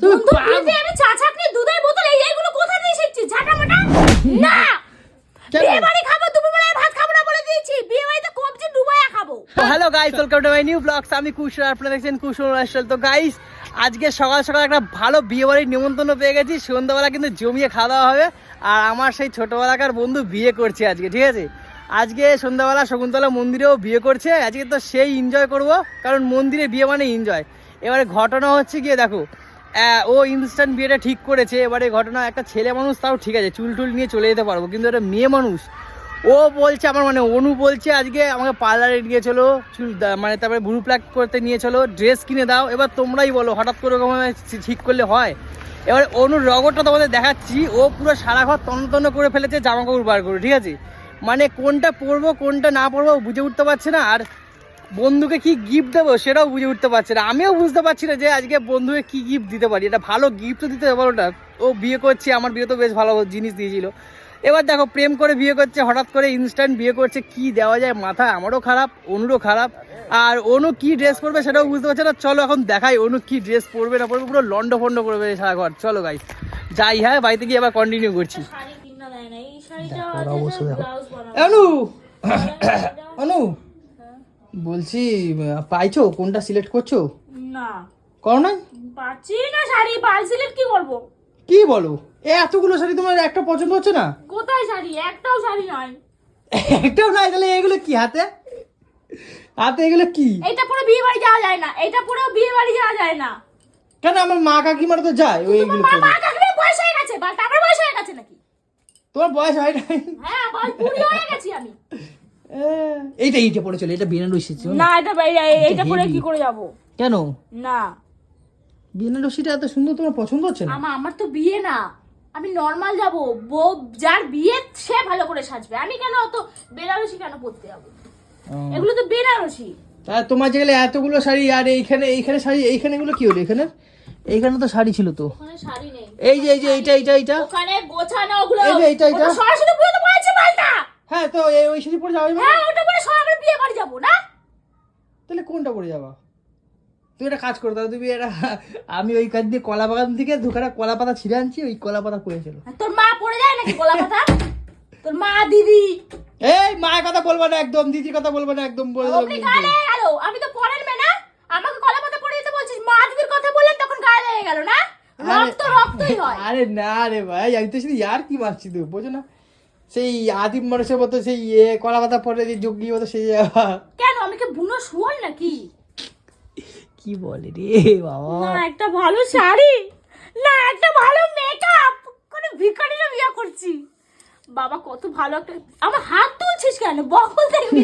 তুমি বন্ধু আমি চা চাকনি দুধের বোতল এই এইগুলো কোথা দিয়ে এসেছিস ঝাঁটা মাটা না বিয়ে বাড়ি খাব দুপুরবেলায় ভাত খাব না বলে দিয়েছি। বিয়ে বাড়িতে কবজি ডুবাইয়া খাব। Hello guys welcome to my new blogs আমি কুশল আপনারা দেখছেন কুশল তো গাইস আজকে সকাল সকাল একটা ভালো বিয়ে বাড়ির নিমন্ত্রণ পেয়ে গেছি। সন্ধ্যাবেলা কিন্তু জমিয়ে খাওয়া দাওয়া হবে। আর আমার সেই ছোটবেলাকার বন্ধু বিয়ে করছে আজকে ঠিক আছে? আজকে সন্ধ্যাবেলা শকুন্তলা মন্দিরেও বিয়ে করছে। আজকে তো সেই এনজয় করব কারণ মন্দিরে বিয়ে মানে এনজয় এবারে ঘটনা হচ্ছে গিয়ে দেখো ও ইনস্ট্যান্ট বিয়েটা ঠিক করেছে, এবারে ঘটনা, একটা ছেলে মানুষ, তাও ঠিক আছে, চুল টুল নিয়ে চলে যেতে পারব, কিন্তু একটা মেয়ে মানুষ। ও বলছে আমার মানে অনু বলছে আজকে আমাকে পার্লারে নিয়ে চলো, চুল মানে তারপরে ভুরু প্লাক করতে নিয়ে চলো, ড্রেস কিনে দাও, এবার তোমরাই বলো, হঠাৎ করে ওরকম ঠিক করলে হয়? এবার অনুর রগরটা তোমাদের দেখাচ্ছি, ও পুরো সারা ঘর তন্ন করে ফেলেছে জামা কাপড় বার করে, ঠিক আছে? মানে কোনটা পরবো, কোনটা না পরবো বুঝে উঠতে পারছে না, আর বন্ধুকে কি গিফট দেবো সেটাও বুঝে উঠতে পারছে না। আমিও বুঝতে পারছি না যে আজকে বন্ধুকে কি গিফট দিতে পারি। এটা ভালো গিফট তো দিতে পারো না। ও বিয়ে করছে আমার বিয়ে তো বেশ ভালো জিনিস দিয়েছিল। এবার দেখো প্রেম করে বিয়ে করছে হঠাৎ করে ইনস্ট্যান্ট বিয়ে করছে কি দেওয়া যায় মাথা আমারও খারাপ অনুরও খারাপ। আর অনু কি ড্রেস পরবে সেটাও বুঝতে পারছে না। চলো এখন দেখাই অনু কি ড্রেস পরবে না পরবে পুরো লন্ড ফন্ড করবে সারা ঘর। চলো গাই যাই হ্যাঁ বাড়িতে গিয়ে আবার কন্টিনিউ করছি। অনু! অনু! বলছি পাইছো? কোনটা সিলেক্ট করছ? না। করো না পাচ্ছি না শাড়ি পাল সিলেক্ট কি করব? কি বলো? এ এতগুলো শাড়ি তোমার একটা পছন্দ হচ্ছে না? কোথায় শাড়ি? একটাও শাড়ি নয়। একটাও নাই তাহলে এগুলো কি হাতে? হাতে এগুলো কি? এইটা পরে বিয়ে বাড়ি যাওয়া যায় না। এইটা পরেও বিয়ে বাড়ি যাওয়া যায় না। কেন আমার মা কাকিমারা তো যায় ওই এগুলো মা পরে। কাকিমার বয়স হয়ে গেছে বা তারপর বয়স হয়ে গেছে নাকি? তোমার বয়স হয় নাই? হ্যাঁ বুড়ি হয়ে গেছি আমি। এইটা এইটা পরে চলে এটা বেনারসি ছিল না? এটা এই- এইটা পরে কি করে যাব? কেন? না। বেনারসিটা এত সুন্দর তোমার পছন্দ হচ্ছে না? আমা আমার তো বিয়ে না। আমি নর্মাল যাব। বউ যার বিয়ে সে ভালো করে সাজবে। আমি কেন অত বেনারসি কেন পরতে যাব? এগুলো তো বেনারসি। তা তোমার যেগুলো এতগুলো শাড়ি আর এইখানে এইখানে শাড়ি এইখানে এগুলো কি হলো এখানে? এইখানে তো শাড়ি ছিল তো। শাড়ি নেই। এই যে এই যে এইটা এইটা এইটা। ওখানে গোছানো ওগুলো। এই যে এইটা, এইটা। সরস্বতী পুজো তো পড়েছে পাল্টা হ্যাঁ তো এই ওই শাড়ি পরে যাওয়াই হ্যাঁ ওটা পরে সব আমরা বিয়ে বাড়ি যাব না? তাহলে কোনটা পরে যাবা? তুই একটা কাজ করো তাহলে তুমি এটা আমি ওই কাজ দিয়ে কলা বাগান থেকে দুখানা কলা পাতা ছিঁড়ে আনছি ওই কলা পাতা পরে ছিল তোর মা পড়ে যায় নাকি গোলা কথা তোর মা দিদি। এই মায়ের কথা বলব না একদম দিদির কথা বলব না একদম বলে গেল আমি তো মেয়ে না। আমাকে কলা পাতা পড়ে দিতে বলছিস মা দিদির কথা বললে তখন গায়ে লেগে গেল না? রক্ত রক্তই হয়। আরে না রে ভাই আমি তো শুধু ইয়ার কি মারছি তো বোঝো না। সেই আদিম মানুষের মতো সেই ইয়ে কলা পাতা পরে যে যোগী মতো সেই কেন? আমি কি বুনো শুয়ার নাকি? কি বলে রে বাবা? না একটা ভালো শাড়ি। না একটা ভালো মেকআপ কোনো ভিখারিরা বিয়া করছি। বাবা কত ভালো একটা আমার হাত তুলছিস কেন? বকল দেখবি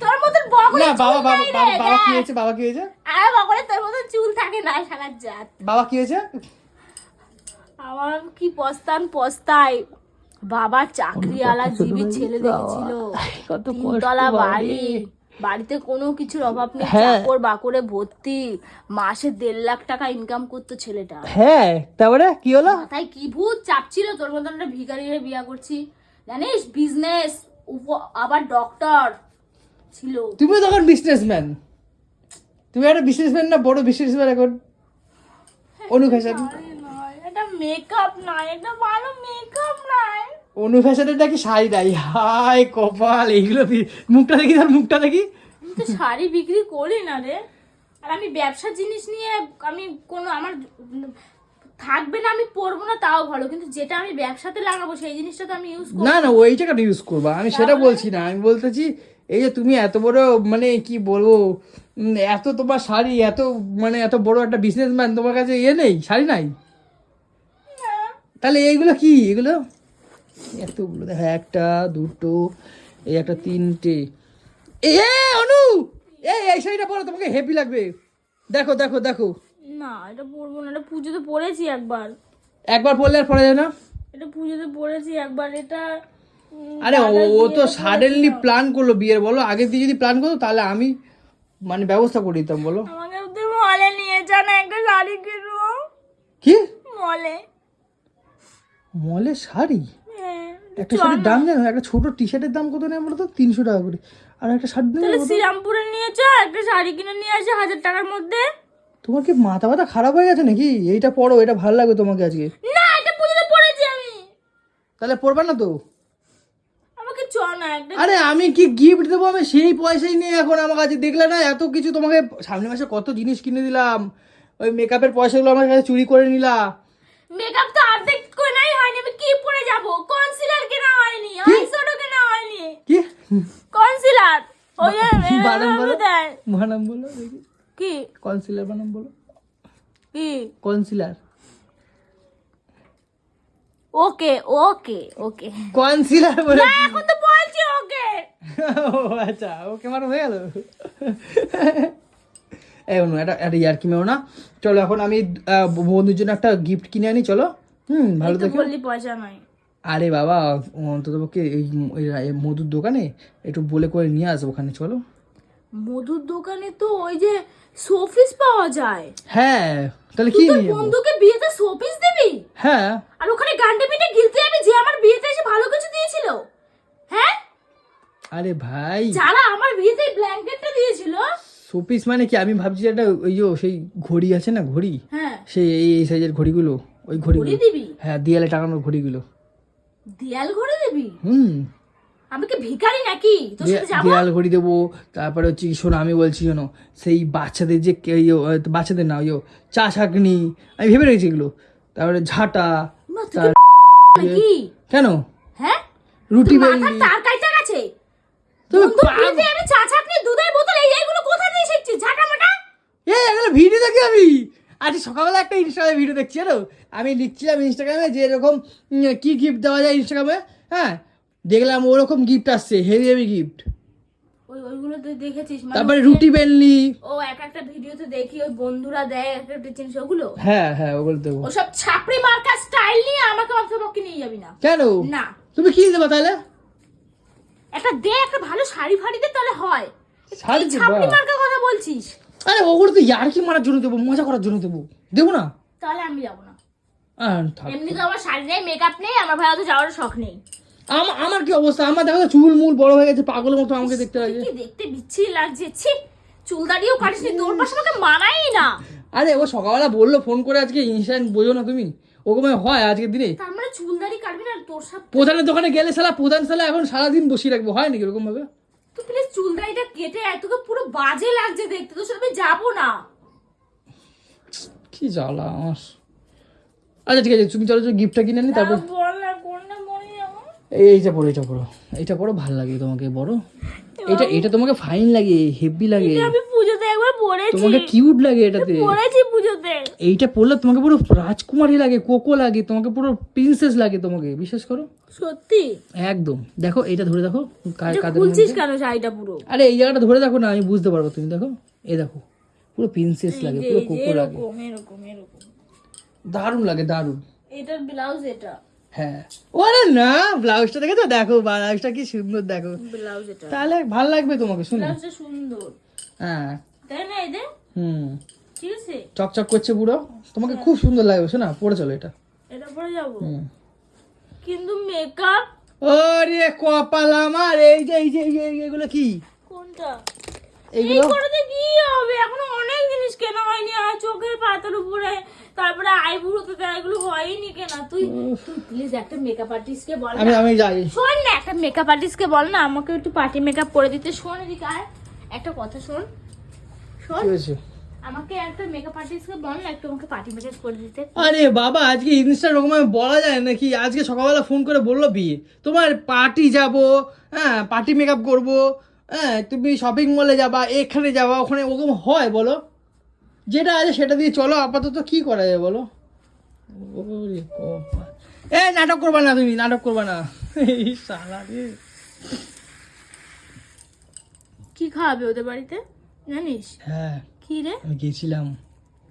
তোর মতন বকল না বাবা বাবা বাবা- বাবা কি হয়েছে? বাবা কি হয়েছে? আরে বকলে তোর মতন চুল থাকে না সারা জাত। বাবা কি হয়েছে? আমার কি পস্তান পস্তায়। বাবা চাকরিওয়ালা জীবী ছেলে দেখেছিল। কত তিনতলা বাড়ি। বাড়িতে কোনো কিছুর অভাব নেই হ্যাঁ। চাকর বাকরে ভর্তি মাসে দেড় লাখ টাকা ইনকাম করতো ছেলেটা। হ্যাঁ তারপরে কি হলো? তাই কি ভূত চাপ ছিল তোর মতন একটা ভিখারিরে বিয়া করছি। জানিস বিজনেস আবার ডক্টর ছিল। তুমি তখন বিজনেসম্যান তুমি একটা বিজনেসম্যান না বড় বিজনেসম্যান এখন। অনু ফ্যাশন আরে নয়, এটা মেকআপ নাই এটা ভালো মেকআপ নাই। অনু ফ্যাশনের নাকি শাড়ি নাই? হাই কপাল এইগুলো মুখটা দেখি তোর মুখটা দেখি। আমি তো শাড়ি বিক্রি করি না রে। আর আমি ব্যবসার জিনিস নিয়ে আমি কোনো আমার থাকবে না আমি পরবো না তাও ভালো। কিন্তু যেটা আমি ব্যবসাতে লাগাবো সেই জিনিসটা তো আমি ইউজ করব না না। ওইটা কেন ইউজ করবা। আমি সেটা বলছি না। আমি বলতেছি এই যে তুমি এত বড় মানে কি বলব এত তোমার শাড়ি এত মানে এত বড় একটা বিজনেসম্যান তোমার কাছে ইয়ে নেই? শাড়ি নাই? তাহলে এইগুলো কি? এগুলো? এতগুলো দেখো একটা দুটো এই একটা তিনটে। এ এ, অনু! এই এই শাড়িটা পরো তোমাকে হেভি লাগবে। দেখো দেখো দেখো। না এটা পরবো না এটা পুজোতে পরেছি একবার। একবার পরলে আর পরা যায় না? এটা পুজোতে পরেছি একবার এটা আরে ও তো সাডেনলি প্ল্যান করল বিয়ের বলো? আগে দিয়ে যদি প্ল্যান করতো তাহলে আমি মানে ব্যবস্থা করে দিতাম বলো। আমাকে তুই মলে নিয়ে যা না একটা শাড়ি কিনবো। কি? মলে। মলে শাড়ি? হ্যাঁ একটা শাড়ির দাম জানো? একটা ছোট টি শার্টের দাম কত নেই বলো তো? তিনশো টাকা করে। আর একটা দাম তাহলে শ্রীরামপুরে নিয়ে চ একটা শাড়ি কিনে নিয়ে আসে হাজার টাকার মধ্যে। তোমার কি মাথা ব্যথা খারাপ হয়ে গেছে নাকি? এইটা পড়ো এটা ভালো লাগবে তোমাকে আজকে। না এটা পুজোতে পড়েছি আমি। তাহলে পড়বা না তো? আমাকে চ না একটা আরে আমি কি গিফট দেবো? আমি সেই পয়সাই নিয়ে এখন আমার কাছে দেখলে না এত কিছু তোমাকে সামনে মাসে কত জিনিস কিনে দিলাম। ওই মেকআপের পয়সাগুলো আমার কাছে চুরি করে নিলা। মেকআপ তো অর্ধেক হয়নি আমি কি পরে যাব? কনসিলার কেনা হয়নি আইশ্যাডো কেনা হয়নি। কি? কনসিলার ওই বানাম বলো? বানাম বলো দেখি। কি? কনসিলার বানাম বলো। কি? কনসিলার ওকে ওকে ওকে। কনসিলার বলে না এখন তো বলছি ওকে। ও আচ্ছা ওকে হয়ে গেল? এই অনু এটা একটা ইয়ার্কি মেও না। চলো এখন আমি বন্ধুর জন্য একটা গিফট কিনে আনি চলো। হুম ভালো দেখে বললি পয়সা নাই। আরে বাবা অন্তত পক্ষে এই মধুর দোকানে একটু বলে করে নিয়ে আসব ওখানে চলো। মধুর দোকানে তো ওই যে শোপিস পাওয়া যায়। হ্যাঁ তাহলে কি নিয়ে বন্ধুকে বিয়েতে শোপিস দিবি? হ্যাঁ। আর ওখানে গান্ডে পিঠে গিলতে যাবি যে আমার বিয়েতে এসে ভালো কিছু দিয়েছিল। হ্যাঁ? আরে ভাই। যারা আমার বিয়েতে ব্ল্যাঙ্কেটটা দিয়েছিল। শোপিস মানে কি? আমি ভাবছি যে একটা ওই যে সেই ঘড়ি আছে না ঘড়ি? হ্যাঁ। সেই এই এই সাইজের ঘড়িগুলো। ওই ঘড়িগুলো। ঘড়ি দিবি? হ্যাঁ দেয়ালে টাঙানো ঘড়িগুলো। দেয়াল ঘড়ি দিবি? হুম। আমি কি ভিখারি নাকি? তোর সাথে যাব? দেয়াল ঘড়ি দেবো তারপরে হচ্ছে কি শোনো আমি বলছি শোনো সেই বাচ্চাদের যে ইয়ে, বাচ্চাদের না ওই চা শাকনি আমি ভেবে রেখেছি এগুলো। তারপরে ঝাঁটা নাকি? কেন? হ্যাঁ? রুটি বেলনি তার কাইটা গেছে তুমি পাগ- আমি চা ছাকনি দুধের বোতল এই এইগুলো কোথা দিয়ে শিখছিস? ঝাঁটা মাটা? এই এগুলো ভিডিও দেখি আমি। আজ সকালবেলা একটা ইনস্টাগ্রামে ভিডিও দেখছি জানো? আমি লিখছিলাম ইনস্টাগ্রামে যে এরকম কি গিফট দেওয়া যায় ইনস্টাগ্রামে হ্যাঁ? দেখলাম ওরকম গিফট আসছে হেভি হেভি গিফট ওই ওইগুলো তুই দেখেছিস? মানে তারপরে রুটি বেলনি ও এক একটা ভিডিওতে দেখি ওই বন্ধুরা দেয় এক একটা জিনিস ওগুলো হ্যাঁ হ্যাঁ ওগুলো দেবো। ওসব ছাপড়ি মার্কা স্টাইল নিয়ে আমাকে অন্তত পক্ষে নিয়ে যাবি না। কেন? না। তুমি কি দেবো তাহলে? একটা দে একটা ভালো শাড়ি ফাড়ি দে তাহলে হয়। শাড়ি ছাপড়ি মার্কা কথা বলছিস? আরে ওগুলো তো ইয়ার্কি মারার জন্য দেবো মজা করার জন্য দেবো। দেবো না? তাহলে আমি যাব না। আহ, এমনি তো আমার শাড়ি নেই মেকআপ নেই আমার ভাই যাওয়ার শখ নেই। আমার আমার কি অবস্থা? আমার দেখো তো চুল মুল বড় হয়ে গেছে পাগলের মতো আমাকে দেখতে লাগে। কি দেখতে বিচ্ছিরি লাগছে? ছি চুল দাড়িও কাটিস নি তোর পাশে আমাকে মানাই না। আরে ও সকালবেলা বলল ফোন করে আজকে ইনস্ট্যান্ট বোঝো না তুমি? ওরকম হয় আজকের দিনে। তার মানে চুল দাড়ি কাটবি না তোর সাথে প্রধানের দোকানে গেলে সালা প্রধান সালা এখন সারাদিন বসিয়ে রাখব হয় নাকি এরকম ভাবে তুই প্লিজ চুল দাড়িটা কেটে তোকে পুরো বাজে লাগছে দেখতে সাথে আমি যাব না। কি জ্বালা আমার। আচ্ছা ঠিক আছে তুমি চলো গিফটটা কিনে নি তারপর যাব এই এইটা পড়ো এইটা পড়ো এইটা পড়ো ভালো লাগে তোমাকে বড়। এটা এটা তোমাকে ফাইন লাগে হেভি লাগে। পুজোতে একবার পরেছি তোমাকে কিউট লাগে এটাতে। পরেছি পুজোতে। এইটা পড়লে তোমাকে পুরো রাজকুমারী লাগে কোকো লাগে তোমাকে পুরো প্রিন্সেস লাগে তোমাকে বিশ্বাস করো? সত্যি? একদম। দেখো এইটা ধরে দেখো খুলছিস কেন শাড়িটা পুরো? আরে এই জায়গাটা ধরে দেখো না আমি বুঝতে পারব তুমি দেখো। এই দেখো পুরো প্রিন্সেস লাগে পুরো কোকো লাগে। এরকম এরকম এরকম। দারুণ লাগে দারুণ। এটার ব্লাউজ এটা। হ্যাঁ। ওরে না ব্লাউজটা দেখে তো দেখো ব্লাউজটা কি সুন্দর দেখো। ব্লাউজ এটা। তাহলে ভালো লাগবে তোমাকে শুনে। ব্লাউজটা সুন্দর। হ্যাঁ। তাই না হুম। ঠিক আছে? চকচক করছে পুরো তোমাকে খুব সুন্দর লাগবে শোনা পরে চলো এটা। এটা পরে যাব। কিন্তু মেকআপ ওরে কপাল আমার এই যে এই যে এই যে এগুলো কি? কোনটা? এইগুলো? করতে কি হবে? এখনও অনেক জিনিস কেনা হয়নি। আর চোখের পাতার উপরে তারপরে তো এগুলো হয়নি কেনা। তুই তুই প্লিজ একটা মেকআপ আর্টিস্টকে বল আমি আমি যাই। শোন না একটা মেকআপ আর্টিস্টকে বল না। আমাকে একটু পার্টি মেকআপ করে দিতে। শোন এদিকে একটা কথা শোন। কি হয়েছে? আমাকে একটা মেকআপ আর্টিস্টকে বল না একটু আমাকে পার্টি মেকআপ করে দিতে। আরে বাবা আজকে বলা যায় নাকি? আজকে সকালবেলা ফোন করে বলল বিয়ে। তোমার পার্টি যাব হ্যাঁ পার্টি মেকআপ করব হ্যাঁ তুমি শপিং মলে যাবা এখানে যাবা ওখানে ওরকম হয় বলো? যেটা আছে সেটা দিয়ে চলো আপাতত কি করা যায় বলো? এ নাটক করবা না তুমি নাটক করবা না। এই শালা রে। কি খাওয়াবে ওদের বাড়িতে? জানিস? হ্যাঁ। কি রে? আমি গেছিলাম।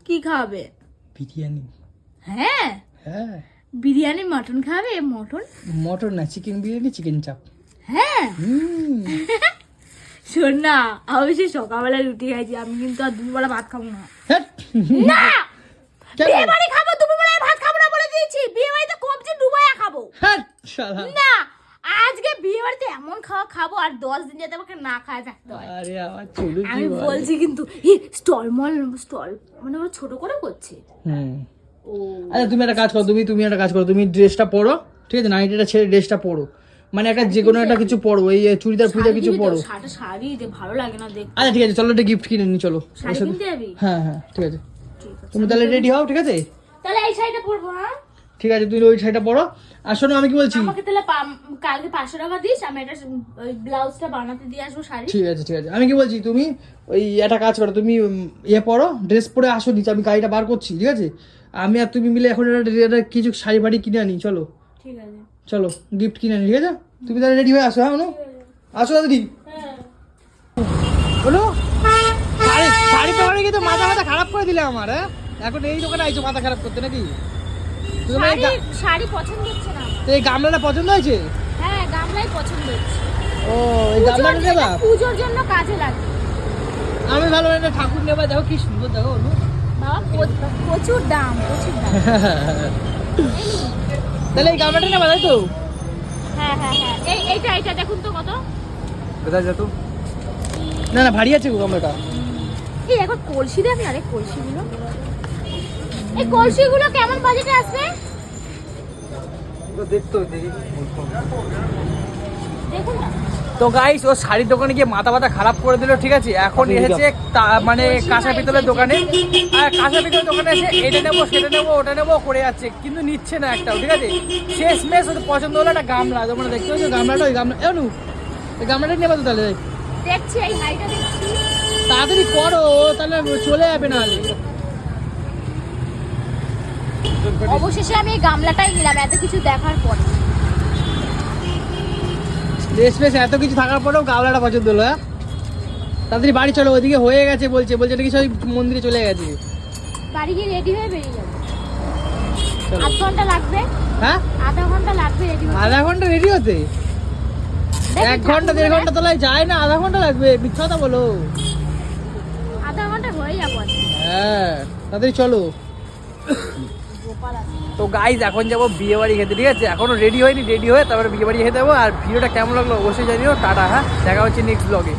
কি খাওয়াবে? বিরিয়ানি। হ্যাঁ? হ্যাঁ। বিরিয়ানি মটন খাবে? মটন? মটন না চিকেন বিরিয়ানি চিকেন চাপ। হ্যাঁ? শোন না আমি সেই সকালবেলা রুটি খাইছি আমি কিন্তু আর দুপুরবেলা ভাত খাব না। হ্যাট। না! বিয়ে বাড়ি খাব দুপুরবেলায় ভাত খাব না বলে দিয়েছি। বিয়ে বাড়িতে কবজি ডুবাইয়া খাব। হ্যাট, না! আজকে বিয়ে বাড়িতে এমন খাওয়া খাব আর দশ দিন যাতে আমাকে না খায় থাকতে হয়। আরে আমার চলু আমি বলছি কিন্তু স্টল মল স্টল মানে ওরা ছোট করে করছে। হুম। আচ্ছা তুমি একটা কাজ করো তুমি তুমি একটা কাজ করো তুমি ড্রেসটা পরো ঠিক আছে? নাইটিটা ছেড়ে ড্রেসটা পরো। মানে একটা যে কোনো একটা কিছু পরো এই চুড়িদার ফুড়িদার কিছু পরো। শাড়ি ভালো লাগে না দেখ আচ্ছা ঠিক আছে চলো একটা গিফট কিনে নি চলো। শাড়ি কিনতে যাবি? হ্যাঁ হ্যাঁ ঠিক আছে। ঠিক আছে। তুমি তাহলে রেডি হও ঠিক আছে? তাহলে এই শাড়িটা পরবো হ্যাঁ? ঠিক আছে তুমি ওই শাড়িটা পরো। আর শোনো আমি কি বলছি? আমাকে তাহলে কালকে পাঁচশো টাকা দিস আমি একটা ওই ব্লাউজটা বানাতে দিয়ে আসব শাড়ি। ঠিক আছে ঠিক আছে। আমি কি বলছি তুমি ওই একটা কাজ করো তুমি ইয়ে পরো ড্রেস পরে আসো নিচে আমি গাড়িটা বার করছি ঠিক আছে? আমি আর তুমি মিলে এখন একটা কিছু শাড়ি বাড়ি কিনে আনি চলো। ঠিক আছে। চলো গিফট কিনে আনি ঠিক আছে? তুমি তাহলে রেডি হয়ে আসো হ্যাঁ অনু? আসো দাদি। বলো শাড়ি শাড়ি তো মাথা মাথা খারাপ করে দিলে আমার হ্যাঁ? এখন এই দোকানে আইছো মাথা খারাপ করতে নাকি? শাড়ি পছন্দ হচ্ছে না তো এই গামলাটা পছন্দ হয়েছে? হ্যাঁ গামলাই পছন্দ হচ্ছে। ও এই গামলাটা নেবা এটা জন্য কাজে লাগে। আমি ভালো একটা ঠাকুর নেবা দেখো কি সুন্দর দেখো অনু। বাবা প্রচুর দাম প্রচুর দাম। তাহলে এই গামলাটা নেবা তাই তো? হ্যাঁ হ্যাঁ হ্যাঁ। এই এইটা এইটা দেখুন তো কত। কোথায় যা তো? না না ভারী আছে গো গামলাটা। এই এখন কলসি দেখ না রে? কলসিগুলো? এই কলসিগুলো কেমন বাজেটে আসবে? দেখতো দেখি। দেখুন না। তো গাইস ও শাড়ির দোকানে গিয়ে মাথা মাথা খারাপ করে দিল ঠিক আছে? এখন এসেছে তা- মানে কাঁচা পিতলের দোকানে। আর কাঁচা পিতলের দোকানে এসে এটা নেব সেটা নেব ওটা নেব করে যাচ্ছে কিন্তু নিচ্ছে না একটাও ঠিক আছে? শেষ মেশ ওদের পছন্দ হলো একটা গামলা তোমরা দেখতে পাচ্ছ গামলাটা ওই গামলা এনু এই গামলাটা নেবা তো তাহলে। দেখছি দেখছি। তাড়াতাড়ি করো তাহলে চলে যাবে নাহলে অবশেষে আমি এই গামলাটাই নিলাম এত কিছু দেখার পর। মেশ এত কিছু থাকার পরেও গামলাটা পছন্দ হলো হ্যাঁ? তাড়াতাড়ি বাড়ি চলো ওইদিকে হয়ে গেছে বলছে বলছে নাকি সবাই মন্দিরে চলে গেছে। বাড়ি গিয়ে রেডি হয়ে বেরিয়ে যাব। আধ ঘণ্টা লাগবে? হ্যাঁ? আধা ঘণ্টা লাগবে রেডি হতে। আধা ঘণ্টা রেডি হতে? এক ঘণ্টা দেড় ঘণ্টা তোলায় যায় না আধা ঘণ্টা লাগবে মিথ্যা কথা বলো। আধা ঘণ্টা হয়ে যাব হ্যাঁ তাড়াতাড়ি চলো। তো গাইজ এখন যাব বিয়ে বাড়ি খেতে, ঠিক আছে? এখনও রেডি হয়নি রেডি হয়ে তারপরে বিয়ে বাড়ি খেতে যাব। আর ভিডিওটা কেমন লাগল অবশ্যই জানিও। টাটা হ্যাঁ? দেখা হচ্ছে নেক্সট ব্লগে